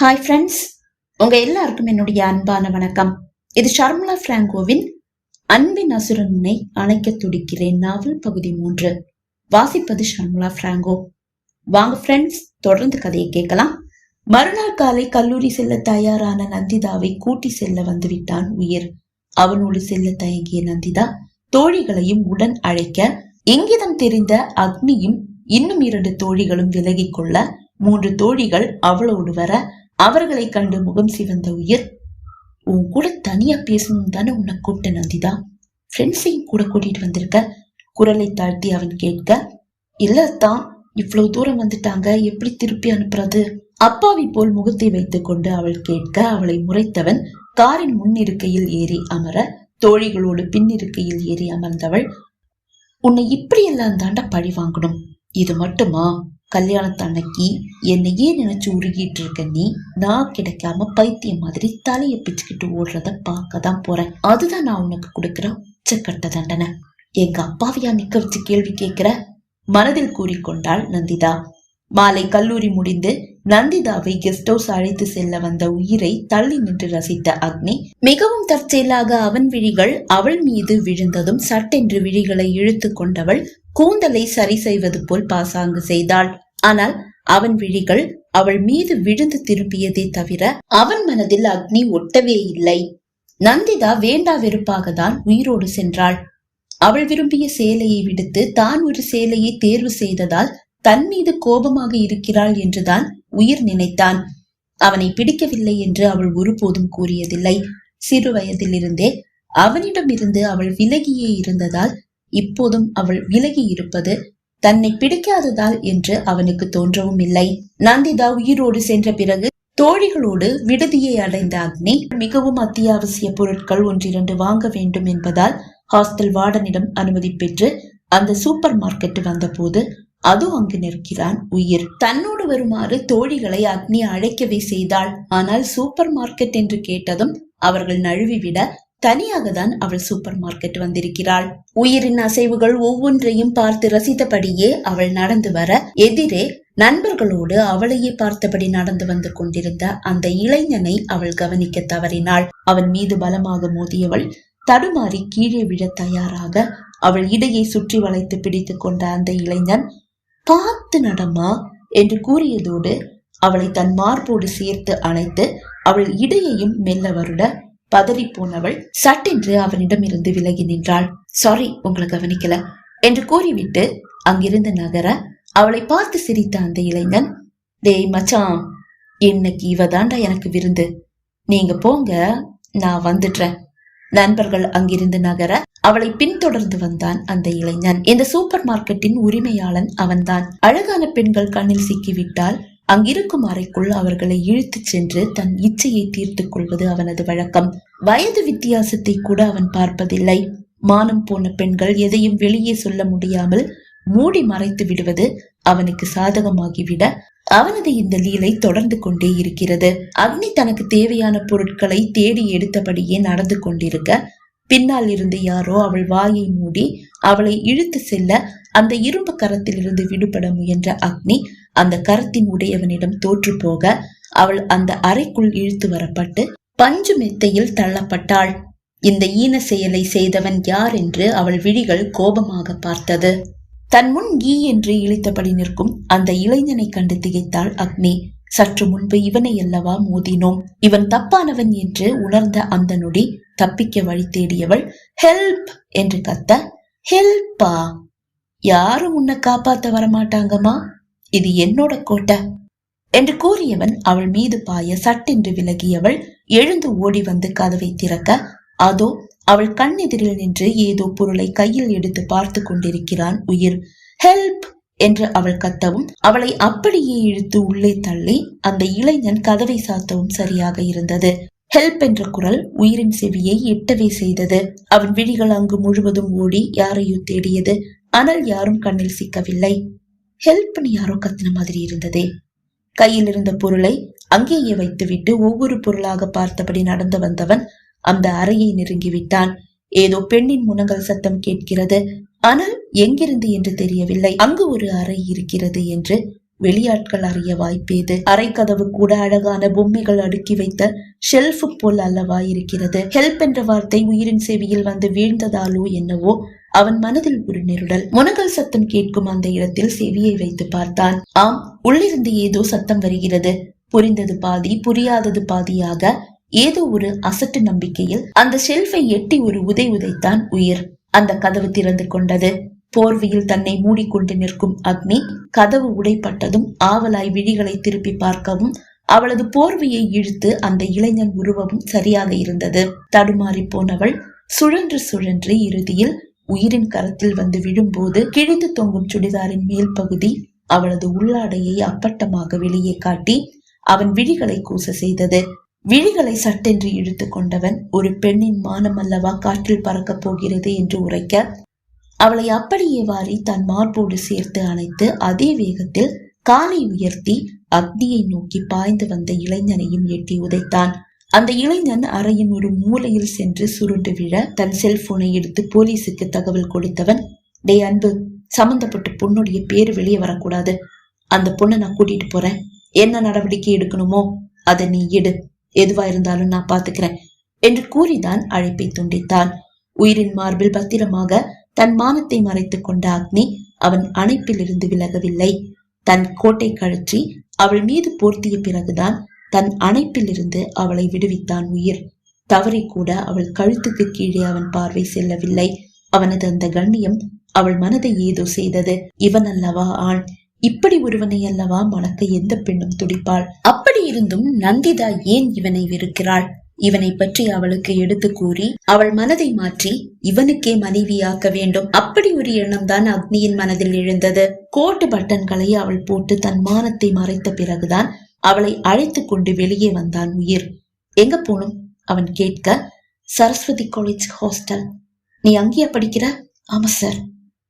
Hi friends உங்க எல்லாருக்கும் என்னுடைய அன்பான வணக்கம். இது ஷர்மலா பிராங்கோவின் அன்பின் அசுரனை அணைக்க துடிக்கிறேன் நாவல் பகுதி மூன்று. வாசிப்பது ஷர்மலா பிராங்கோ. வாங்க ஃப்ரெண்ட்ஸ் தொடர்ந்து கதையை கேட்கலாம். மறுநாள் காலை கல்லூரி செல்ல தயாரான நந்திதாவை கூட்டி செல்ல வந்துவிட்டான் உயிர். அவனோடு செல்ல தயங்கிய நந்திதா தோழிகளையும் உடன் அழைக்க எங்கிதம் தெரிந்த அக்னியும் இன்னும் இரண்டு தோழிகளும் விலகிக் கொள்ள மூன்று தோழிகள் அவளோடு வர அவர்களை கண்டு முகம் சிவந்த உயிர் உன் கூட தனியா பேசணும் தானே உன்னை கூப்பிட்ட நந்திதா. ஃப்ரெண்ட்ஸையும் கூட கூட்டிட்டு வந்திருக்க. குரலை தாழ்த்தி அவன் கேட்க இல்லத்தான் இவ்வளவு தூரம் வந்துட்டாங்க. எப்படி திருப்பி அனுப்புறது? அப்பாவி போல் முகத்தை வைத்துக் கொண்டு அவள் கேட்க அவளை முறைத்தவன் காரின் முன்னிருக்கையில் ஏறி அமர தோழிகளோடு பின் இருக்கையில் ஏறி அமர்ந்தவள் உன்னை இப்படி எல்லாம் தாண்டா பழி வாங்கணும். இது மட்டுமா? கல்யாணத்து அன்னைக்கு என்னையே நினைச்சு உருகிட்டு இருக்க நீ? நான் கிடைக்காம பைத்தியம் மாதிரி தலையை பிச்சுக்கிட்டு ஓடுறத பார்க்க தான் போறேன். அதுதான் நான் உனக்கு கொடுக்குற உச்சக்கட்ட தண்டனை. எங்க அப்பாவையா நிக்க வச்சு கேள்வி கேட்கிற? மனதில் கூறிக்கொண்டாள் நந்திதா. மாலை கல்லூரி முடிந்து நந்திதாவை கெஸ்ட் ஹவுஸ் அழைத்து செல்ல வந்த உயிரை தள்ளி நின்று ரசித்த அக்னி மிகவும் தற்செயலாக அவன் விழிகள் அவள் மீது விழுந்ததும் சட்டென்று விழிகளை இழுத்து கொண்டவள் கூந்தலை சரி செய்வது போல் பாசாங்கு செய்தாள். ஆனால் அவன் விழிகள் அவள் மீது விழுந்து திரும்பியதே தவிர அவன் மனதில் அக்னி ஒட்டவே இல்லை. நந்திதா வேண்டா வெறுப்பாக தான் உயிரோடு சென்றாள். அவள் விரும்பிய சேலையை விடுத்து தான் ஒரு சேலையை தேர்வு செய்ததால் தன் மீது கோபமாக இருக்கிறாள் என்றுதான் உயிர் நினைத்தான். அவனை பிடிக்கவில்லை என்று அவள் ஒருபோதும் கூறியதில்லை. சிறு வயதிலிருந்தே அவனிடமிருந்து அவள் விலகியே இருந்ததால் இப்போதும் அவள் விலகி இருப்பது தன்னை பிடிக்காததால் என்று அவனுக்கு தோன்றவும் இல்லை. நந்திதா உயிரோடு சென்ற பிறகு தோழிகளோடு விடுதியை அடைந்த அக்னி மிகவும் அத்தியாவசிய பொருட்கள் ஒன்றிரண்டு வாங்க வேண்டும் என்பதால் ஹாஸ்டல் வார்டனிடம் அனுமதி பெற்று அந்த சூப்பர் மார்க்கெட் வந்தபோது அது அங்கு நிற்கிறான் உயிர். தன்னோடு வருமாறு தோழிகளை அக்னி அழைக்கவே செய்தாள். ஆனால் சூப்பர் மார்க்கெட் என்று கேட்டதும் அவர்கள் நழுவிவிட தனியாக தான் அவள் சூப்பர் மார்க்கெட் வந்திருக்கிறாள். உயிரின் அசைவுகள் ஒவ்வொன்றையும் பார்த்து ரசித்தபடியே அவள் நடந்து வர எதிரே நண்பர்களோடு அவளையே பார்த்தபடி நடந்து வந்து கொண்டிருந்த அந்த இளைஞனை அவள் கவனிக்க தவறினாள். அவன் மீது பலமாக மோதியவள் தடுமாறி கீழே விழ தயாராக அவள் இடையை சுற்றி வளைத்து பிடித்துக் கொண்ட அந்த இளைஞன் பார்த்து நடமா? என்று கூறியதோடு அவளை தன் மார்போடு சேர்த்து அணைத்து அவள் இடையையும் மெல்ல வருட பதறி போனவள் சட்டென்று அவனிடம் இருந்து விலகி நின்றாள். சாரி உங்களை கவனிக்கல என்று கூறிவிட்டு அங்கிருந்து நகர அவளை பார்த்து சிரித்த அந்த இளைஞன் டேய் மச்சான் இன்னைக்கு இவ தாண்டா எனக்கு விருந்து. நீங்க போங்க நான் வந்துடுறேன். நண்பர்கள் அங்கிருந்து நகர அவளை பின்தொடர்ந்து வந்தான் அந்த இளைஞன். இந்த சூப்பர் மார்க்கெட்டின் உரிமையாளன் அவன்தான். அழகான பெண்கள் கண்ணில் சிக்கிவிட்டால் அங்கிருக்கும் அறைக்குள் அவர்களை இழுத்துச் சென்று தன் இச்சையை தீர்த்துக் கொள்வது அவனது வழக்கம். வயது வித்தியாசத்தை கூட அவன் பார்ப்பதில்லை. மானம் போன பெண்கள் எதையும் வெளியே சொல்ல முடியாமல் மூடி மறைத்து விடுவது அவனுக்கு சாதகமாகிவிட அவனது இந்த லீலை தொடர்ந்து கொண்டே இருக்கிறது. அக்னி தனக்கு தேவையான பொருட்களை தேடி எடுத்தபடியே நடந்து கொண்டிருக்க பின்னால் இருந்து யாரோ அவள் வாயை மூடி அவளை இழுத்து செல்ல அந்த இரும்பு கரத்திலிருந்து விடுபட முயன்ற அக்னி அந்த கரத்தின் உடையவனிடம் தோற்று போக அவள் அந்த அறைக்குள் இழுத்து வரப்பட்டு பஞ்சு மெத்தையில் தள்ளப்பட்டாள். இந்த ஈன செயலை செய்தவன் யார் என்று அவள் விழிகள் கோபமாக பார்த்தது. தன் முன் ஈ என்று இழித்தபடி நிற்கும் அந்த இளைஞனை கண்டு திகைத்தாள் அக்னி. சற்று முன்பு இவனை அல்லவா மோதினோம். இவன் தப்பானவன் என்று உணர்ந்த அந்த நொடி தப்பிக்க வழி தேடியவள் ஹெல்ப் என்று கத்த ஹெல்ப்பா யாரும் உன்னை காப்பாத்த வரமாட்டாங்கம்மா. இது என்னோட கோட்டை என்று கூறியவன் அவள் மீது பாய சட்டென்று விலகியவள் எழுந்து ஓடி வந்து கதவை திறக்க அதோ அவள் கண்ணெதிரில் நின்று ஏதோ பொருளை கையில் எடுத்து பார்த்து கொண்டிருக்கிறான் உயிர். ஹெல்ப்! என்று அவள் கத்தவும் அவளை அப்படியே இழுத்து உள்ளே தள்ளி அந்த இளைஞன் கதவை சாத்தவும் சரியாக இருந்தது. ஹெல்ப்! என்ற குரல் உயிரின் செவியை எட்டவே செய்தது. அவன் விழிகள் அங்கு முழுவதும் ஓடி யாரையோ தேடியது. ஆனால் யாரும் கண்ணில் சிக்கவில்லை. ஹெல்ப்னு யாரோ கத்தின மாதிரி இருந்ததே. கையில் இருந்த பொருளை அங்கேயே வைத்துவிட்டு ஒவ்வொரு பொருளாக பார்த்தபடி நடந்து வந்தவன் அந்த அறையை நெருங்கி விட்டான் ஏதோ பெண்ணின் முனங்கள் சத்தம் கேட்கிறது. ஆனால் எங்கிருந்து என்று தெரியவில்லை. அங்கு ஒரு அறை இருக்கிறது என்று வெளியாட்கள் அறிய வாய்ப்பேது கதவு கூட அழகான பொம்மைகள் அடுக்கி வைத்த ஷெல்ஃப் போல் அல்லவா இருக்கிறது? ஹெல்ப் என்ற வார்த்தை உயிரின் செவியில் வந்து வீழ்ந்ததாலோ என்னவோ அவன் மனதில் ஒரு நெருடல். முனகல் சத்தம் கேட்கும் அந்த இடத்தில் செவியை வைத்து பார்த்தான். ஆம் உள்ளிருந்து ஏதோ சத்தம் வருகிறது. புரிந்தது பாதி புரியாதது பாதியாக ஏதோ ஒரு அசட்டு நம்பிக்கையில் அந்த ஷெல்ஃபை எட்டி ஒரு உதை உதைத்தான் உயிர். அந்த கதவு திறந்து கொண்டது. போர்வையில் தன்னை மூடிக்கொண்டு நிற்கும் அக்னி கதவு உடைப்பட்டதும் ஆவலாய் விழிகளை திருப்பி பார்க்கவும் அவளது போர்வையை இழுத்து அந்த இளைஞன் உருவமும் சரியாக இருந்தது. தடுமாறி போனவள் சுழன்று சுழன்று இறுதியில் உயிரின் கரத்தில் வந்து விழும்போது கிழிந்து தொங்கும் சுடிதாரின் மேல் பகுதி அவளது உள்ளாடையை அப்பட்டமாக வெளியே காட்டி அவன் விழிகளை கூச செய்தது. விழிகளை சட்டென்று இழுத்து கொண்டவன் ஒரு பெண்ணின் மானம் அல்லவா காற்றில் பறக்கப் போகிறது என்று உரைக்க அவளை அப்படியே வாரி தன் மார்போடு சேர்த்து அணைத்து அதே வேகத்தில் காலை உயர்த்தி அக்னியை நோக்கி பாய்ந்து வந்த இளைஞனையும் எட்டி உதைத்தான். அந்த இளைஞன் அறையின் ஒரு மூலையில் சென்று சுருண்டு விழ தன் செல்போனை எடுத்து போலீஸுக்கு தகவல் கொடுத்தவன் டே அன்பு சம்பந்தப்பட்ட பொண்ணுடைய பேரு வெளியே வரக்கூடாது. அந்த பொண்ணை நான் கூட்டிட்டு போறேன். என்ன நடவடிக்கை எடுக்கணுமோ அதை நீ எடு. எதுவா இருந்தாலும் நான் பாத்துக்கிறேன் என்று கூறிதான் அழைப்பை துண்டித்தான். உயிரின் மார்பில் பத்திரமாக தன் மானத்தை மறைத்துக் கொண்ட அக்னி அவன் அணைப்பில் இருந்து விலகவில்லை. தன் கோட்டை கழற்றி அவள் மீது போர்த்திய பிறகுதான் தன் அணைப்பிலிருந்து அவளை விடுவித்தான் உயிர். தவறி கூட அவள் கழுத்துக்கு கீழே அவன் பார்வை செல்லவில்லை. அவனது அந்த கண்ணியம் அவள் மனதை ஏதோ செய்தது. இவன் அல்லவா ஆண். இப்படி ஒருவனை அல்லவா மணக்க எந்த பெண்ணும் துடிப்பாள். அப்படி இருந்தும் நந்திதா ஏன் இவனை வெறுக்கிறாள்? இவனை பற்றி அவளுக்கு எடுத்து கூறி அவள் மனதை மாற்றி இவனுக்கே மனைவியாக்க வேண்டும். அப்படி ஒரு எண்ணம் தான் அக்னியின் மனதில் எழுந்தது. கோட்டு பட்டன்களை அவள் போட்டு தன் மானத்தை மறைத்த பிறகுதான் அவளை அழைத்து கொண்டு வெளியே வந்தான் உயிர். எங்க போனும் அவன் கேட்க சரஸ்வதி காலேஜ் ஹாஸ்டல் நீ அங்கேயா படிக்கிற? ஆமா சார்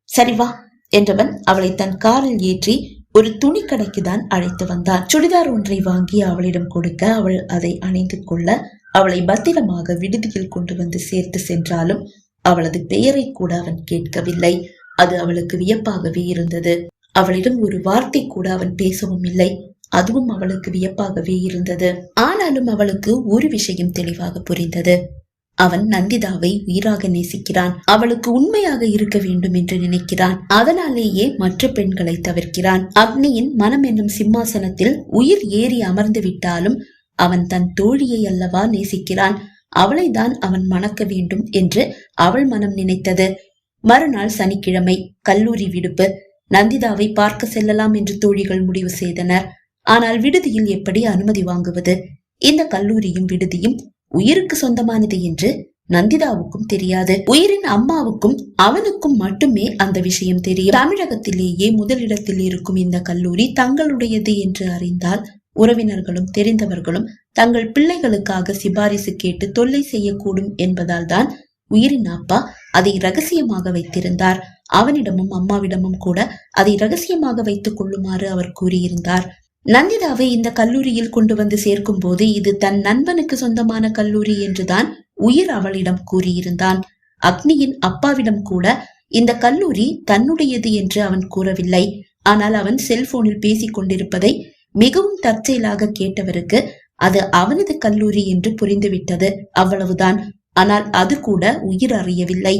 சரி வா. என்றவன் அவளை தன் காரில் ஏற்றி ஒரு துணி கடைக்கு தான் அழைத்து வந்தான். சுடிதார் ஒன்றை வாங்கி அவளிடம் கொடுக்க அவள் அதை அணிந்து கொள்ள அவளை பத்திரமாக விடுதியில் கொண்டு வந்து சேர்த்து சென்றாலும் அவளது பெயரை கூட அவன் கேட்கவில்லை. அது அவளுக்கு வியப்பாகவே இருந்தது. அவளிடம் ஒரு வார்த்தை கூட அவன் பேசவும் இல்லை. அதுவும் அவளுக்கு வியப்பாகவே இருந்தது. ஆனாலும் அவளுக்கு ஒரு விஷயம் தெளிவாக புரிந்தது. அவன் நந்திதாவை உயிராக நேசிக்கிறான். அவளுக்கு உண்மையாக இருக்க வேண்டும் என்று நினைக்கிறான். அதனாலேயே மற்ற பெண்களை தவிர்க்கிறான். அக்னியின் மனம் என்னும் சிம்மாசனத்தில் உயிர் ஏறி அமர்ந்து விட்டாலும் அவன் தன் தோழியை அல்லவா நேசிக்கிறான். அவளைதான் அவன் மணக்க வேண்டும் என்று அவள் மனம் நினைத்தது. மறுநாள் சனிக்கிழமை கல்லூரி விடுப்பு. நந்திதாவை பார்க்க செல்லலாம் என்று தோழிகள் முடிவு செய்தனர். ஆனால் விடுதியில் எப்படி அனுமதி வாங்குவது? இந்த கல்லூரியும் விடுதியும் உயிருக்கு சொந்தமானது என்று நந்திதாவுக்கும் தெரியாது. உயிரின் அம்மாவுக்கும் அவனுக்கும் மட்டுமே அந்த விஷயம் தெரியும். தமிழகத்திலேயே முதலிடத்தில் இருக்கும் இந்த கல்லூரி தங்களுடையது என்று அறிந்தால் உறவினர்களும் தெரிந்தவர்களும் தங்கள் பிள்ளைகளுக்காக சிபாரிசு கேட்டு தொல்லை செய்யக்கூடும் என்பதால் தான் உயிரின் அப்பா அதை ரகசியமாக வைத்திருந்தார். அவனிடமும் அம்மாவிடமும் கூட அதை ரகசியமாக வைத்துக் கொள்ளுமாறு அவர் கூறியிருந்தார். நந்திதாவை இந்த கல்லூரியில் கொண்டு வந்து சேர்க்கும் போது இது தன் நண்பனுக்கு சொந்தமான கல்லூரி என்றுதான் உயிர் அவளிடம் கூறியிருந்தான். அக்னியின் அப்பாவிடம் கூட இந்த கல்லூரி தன்னுடையது என்று அவன் கூறவில்லை. ஆனால் அவன் செல்போனில் பேசிக் கொண்டிருப்பதை மிகவும் தற்செயலாக கேட்டவருக்கு அது அவனது கல்லூரி என்று புரிந்துவிட்டது. அவ்வளவுதான். ஆனால் அது கூட உயிர் அறியவில்லை.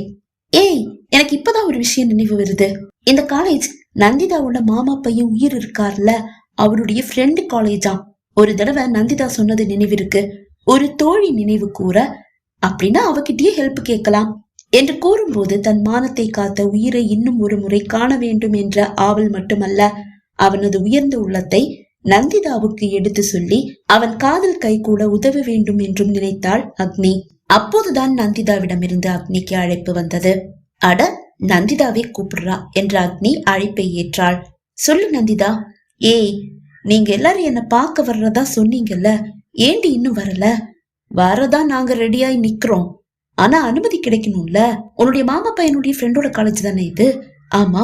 ஏய் எனக்கு இப்பதான் ஒரு விஷயம் நினைவு வருது. இந்த காலேஜ் நந்திதாவோட மாமா பையன் உயிர் இருக்கார்ல அவருடைய ஃப்ரெண்டு காலேஜா ஒரு தடவை நந்திதா சொன்னது நினைவிருக்கு. ஒரு தோழி நினைவு கூற அப்படின்னா அவகிட்டயே ஹெல்ப் கேட்கலாம் என்று கூறும்போது தன் மானத்தை காத்த உயிரை இன்னும் ஒரு முறை காண வேண்டும் என்ற ஆவல் மட்டுமல்ல அவனது உயர்ந்த உள்ளத்தை நந்திதாவுக்கு எடுத்து சொல்லி அவன் காதல் கை கூட உதவ வேண்டும் என்றும் நினைத்தாள் அக்னி. அப்போதுதான் நந்திதாவிடமிருந்து அக்னிக்கு அழைப்பு வந்தது. அட நந்திதாவே கூப்பிடுறா என்ற அக்னி அழைப்பை ஏற்றாள். சொல்லு நந்திதா ஏய் நீங்க எல்லாரும் என்ன பார்க்க வர்றதா சொன்னீங்கல்ல ஏண்டி இன்னும் வரல? வரதா நாங்க ரெடியாய் நிக்கிறோம். ஆனா அனுமதி கிடைக்கணும்ல? உன்னுடைய மாமா பையனுடைய ஃப்ரெண்டோட காலேஜ் தானே இது? ஆமா.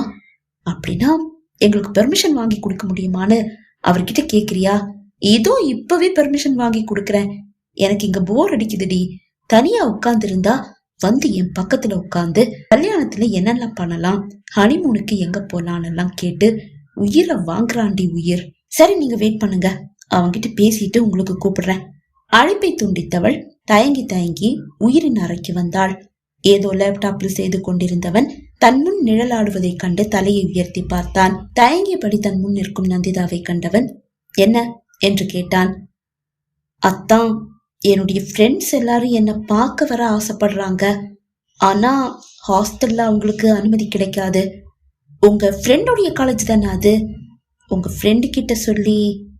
அப்படின்னா எங்களுக்கு பெர்மிஷன் வாங்கி கொடுக்க முடியுமான்னு அவர்கிட்ட கேக்குறியா? இதோ இப்பவே பெர்மிஷன் வாங்கி கொடுக்கறேன். எனக்கு இங்க போர் அடிக்குதுடி. தனியா உட்கார்ந்து இருந்தா வந்து என் பக்கத்துல உட்காந்து கல்யாணத்துல என்னெல்லாம் பண்ணலாம் ஹனிமூனுக்கு எங்க போலான்னு எல்லாம் கேட்டு உயிரை வாங்குறாண்டி உயிர். சரி நீங்க வெயிட் பண்ணுங்க. அவன்கிட்ட பேசிட்டு உங்களுக்கு கூப்பிடுறேன். அழைப்பை துண்டித்தவள் தயங்கி தயங்கி உயிரின் அறைக்கு வந்தாள். ஏதோ லேப்டாப்பில் செய்து கொண்டிருந்தவன் தன் முன் நிழலாடுவதைக் கண்டு தலையை உயர்த்தி பார்த்தான். தயங்கியபடி தன் முன் நிற்கும் நந்திதாவை கண்டவன் என்ன? என்று கேட்டான். அத்தான் என்னுடைய ஃப்ரெண்ட்ஸ் எல்லாரும் என்னை பார்க்க வர ஆசைப்படுறாங்க. ஆனா ஹாஸ்டல்ல அவங்களுக்கு அனுமதி கிடைக்காது. உங்க ஃப்ரெண்டுடைய காலேஜ் தானே அது? உங்க ஃப்ரெண்டு கிட்ட சொல்லி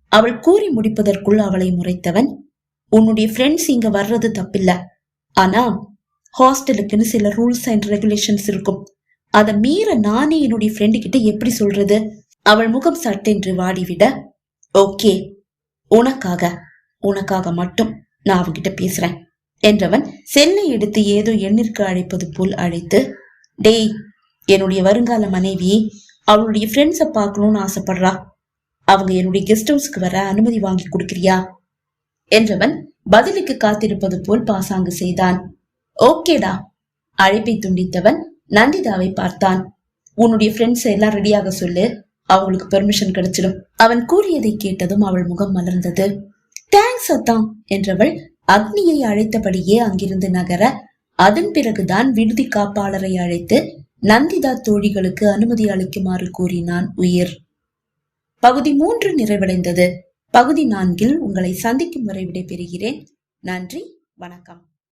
அவள் கூறி முடிப்பதற்குள் அவளை முறைத்தவன். உன்னுடைய ஃப்ரெண்ட்ஸ் இங்க வர்றது தப்பில்ல. ஆனா ஹாஸ்டலுக்குன்னு சில ரூல்ஸ் அண்ட் ரெகுலேஷன்ஸ் இருக்கும். அதை மீற நானே என்னுடைய ஃப்ரெண்டு கிட்ட எப்படி சொல்றது? அவள் முகம் சட்டென்று வாடிவிட ஓகே உனக்காக உனக்காக மட்டும் நான் அவகிட்ட பேசுறேன் என்றவன் செல்லை எடுத்து ஏதோ எண்ணிற்கு அழைப்பது போல் அழைத்து டேய் என்னுடைய வருங்கால மனைவி அவளுடைய ஃப்ரெண்ட்ஸை பார்க்கணும்னு ஆசைப்படுறா. அவங்க என்னுடைய கெஸ்ட் ஹவுஸ்க்கு வர அனுமதி வாங்கி கொடுக்கிறியா? என்றவன் பதிலுக்கு காத்திருப்பது போல் பாசாங்கு செய்தான். ஓகேடா அழைப்பை துண்டித்தவன் நந்திதாவை பார்த்தான். உன்னுடைய ஃப்ரெண்ட்ஸ் எல்லாம் ரெடியாக சொல்லு. அவங்களுக்கு பெர்மிஷன் கிடைச்சிடும். அவன் கூறியதை கேட்டதும் அவள் முகம் மலர்ந்தது. தேங்க்ஸ் அத்தான் என்றவள் அக்னியை அழைத்தபடியே அங்கிருந்து நகர அதன் பிறகுதான் விடுதி காப்பாளரை அழைத்து நந்திதா தோழிகளுக்கு அனுமதி அளிக்குமாறு கூறினான் உயிர். பகுதி மூன்று நிறைவடைந்தது. பகுதி நான்கில் உங்களை சந்திக்கும் வரை விடைபெறுகிறேன். நன்றி வணக்கம்.